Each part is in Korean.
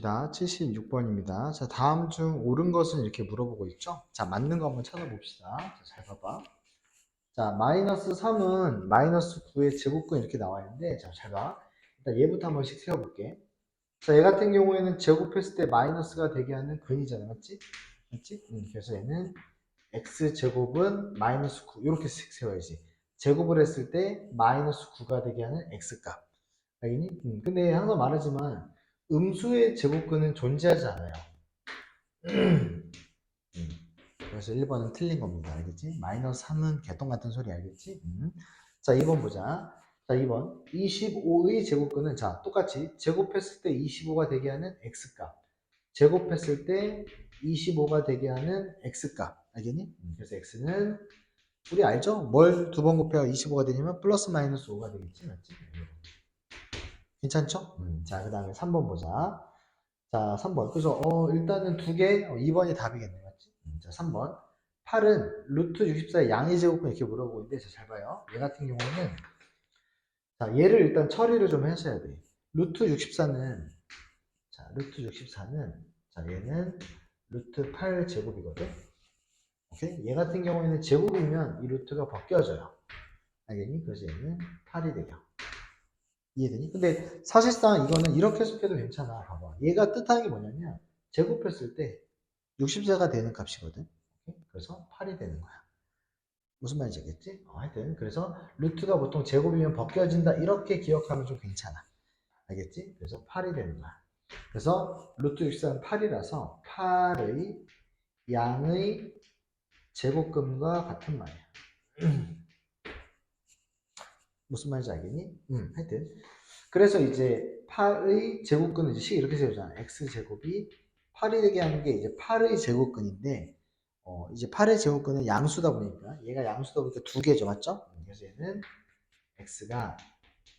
자, 76번입니다. 자, 다음 중 옳은 것은 이렇게 물어보고 있죠? 자, 맞는 거 한번 찾아봅시다. 자, 잘 봐봐. 자, 마이너스 3은 마이너스 9의 제곱근 이렇게 나와 있는데, 자, 잘 봐. 일단 얘부터 한 번씩 세워볼게. 자, 얘 같은 경우에는 제곱했을 때 마이너스가 되게 하는 근이잖아. 맞지? 맞지? 음, 그래서 얘는 x제곱은 마이너스 9. 이렇게 씩 세워야지. 제곱을 했을 때 마이너스 9가 되게 하는 x값. 알겠니? 음, 근데 항상 말하지만, 음수의 제곱근은 존재하지 않아요. 음. 그래서 1번은 틀린 겁니다. 알겠지? 마이너스 3은 개똥 같은 소리 알겠지? 음. 자, 2번 보자. 자, 2번. 25의 제곱근은 자, 똑같이 제곱했을 때 25가 되게 하는 x값. 제곱했을 때 25가 되게 하는 x값. 알겠니? 음, 그래서 x는 우리 알죠? 뭘 두 번 곱해야 25가 되냐면 플러스 마이너스 5가 되겠지? 맞지? 괜찮죠? 음, 자, 그 다음에 3번 보자. 자, 3번. 그래서, 어, 일단은 두 개, 어, 2번이 답이겠네. 맞지? 음, 자, 3번. 8은 루트 64의 양의 제곱근 이렇게 물어보고 있는데, 자, 잘 봐요. 얘 같은 경우는, 자, 얘를 일단 처리를 좀 하셔야 돼. 루트 64는, 자, 루트 64는, 자, 얘는 루트 8 제곱이거든? 오케이? 얘 같은 경우에는 제곱이면 이 루트가 벗겨져요. 알겠니? 그래서 얘는 8이 돼요. 이해되니? 근데 사실상 이거는 이렇게 해석해도 괜찮아. 봐봐. 얘가 뜻하는 게 뭐냐면 제곱했을 때 64가 되는 값이거든. 그래서 8이 되는 거야. 무슨 말인지 알겠지? 어, 하여튼 그래서 루트가 보통 제곱이면 벗겨진다 이렇게 기억하면 좀 괜찮아. 알겠지? 그래서 8이 되는 거야. 그래서 루트 64는 8이라서 8의 양의 제곱근과 같은 말이야. 무슨 말인지 알겠니? 음, 하여튼. 그래서 이제 8의 제곱근은 이제 식 이렇게 세우잖아. x제곱이 8이 되게 하는 게 이제 8의 제곱근인데, 어, 이제 8의 제곱근은 양수다 보니까, 얘가 양수다 보니까 두 개죠. 맞죠? 음, 그래서 얘는 x가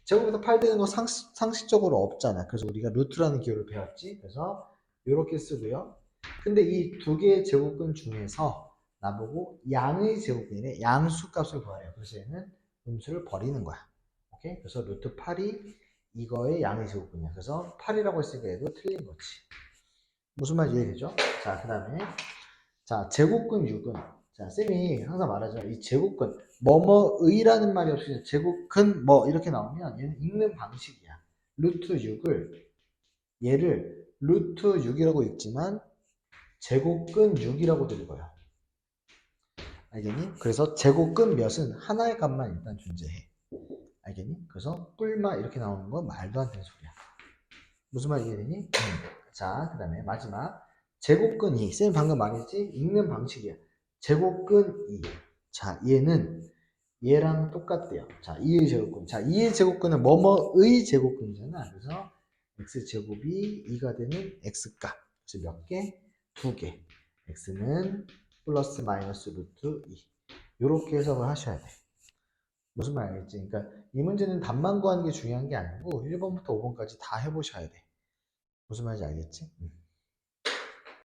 제곱에서 8 되는 거 상식, 상식적으로 없잖아. 그래서 우리가 루트라는 기호를 배웠지. 그래서 이렇게 쓰고요. 근데 이 두 개의 제곱근 중에서 나보고 양의 제곱근이래. 양수 값을 구하래요. 그래서 얘는 음수를 버리는 거야. 오케이? 그래서 루트 8이 이거의 양의 제곱근이야. 그래서 8이라고 했으니까 얘도 틀린 거지. 무슨 말인지 이해되죠? 자, 그 다음에 자, 제곱근 6은 자, 쌤이 항상 말하죠. 이 제곱근 뭐뭐의라는 말이 없이 제곱근 뭐 이렇게 나오면 얘는 읽는 방식이야. 루트 6을 얘를 루트 6이라고 읽지만 제곱근 6이라고 읽어요. 알겠니? 그래서 제곱근 몇은 하나의 값만 일단 존재해. 알겠니? 그래서 뿔마 이렇게 나오는 건 말도 안 되는 소리야. 무슨 말이 이해되니? 음. 자, 그 다음에 마지막 제곱근 2. 쌤 방금 말했지? 읽는 방식이야. 제곱근 2. 자, 얘는 얘랑 똑같대요. 자, 2의 제곱근. 자, 2의 제곱근은 뭐뭐의 제곱근이잖아. 그래서 x제곱이 2가 되는 x값. 그래서 몇 개? 두 개. x는 플러스 마이너스 루트 2. 이렇게 해석을 하셔야 돼. 무슨 말 알겠지? 그러니까 이 문제는 답만 구하는 게 중요한 게 아니고 1번부터 5번까지 다 해보셔야 돼. 무슨 말인지 알겠지? 음.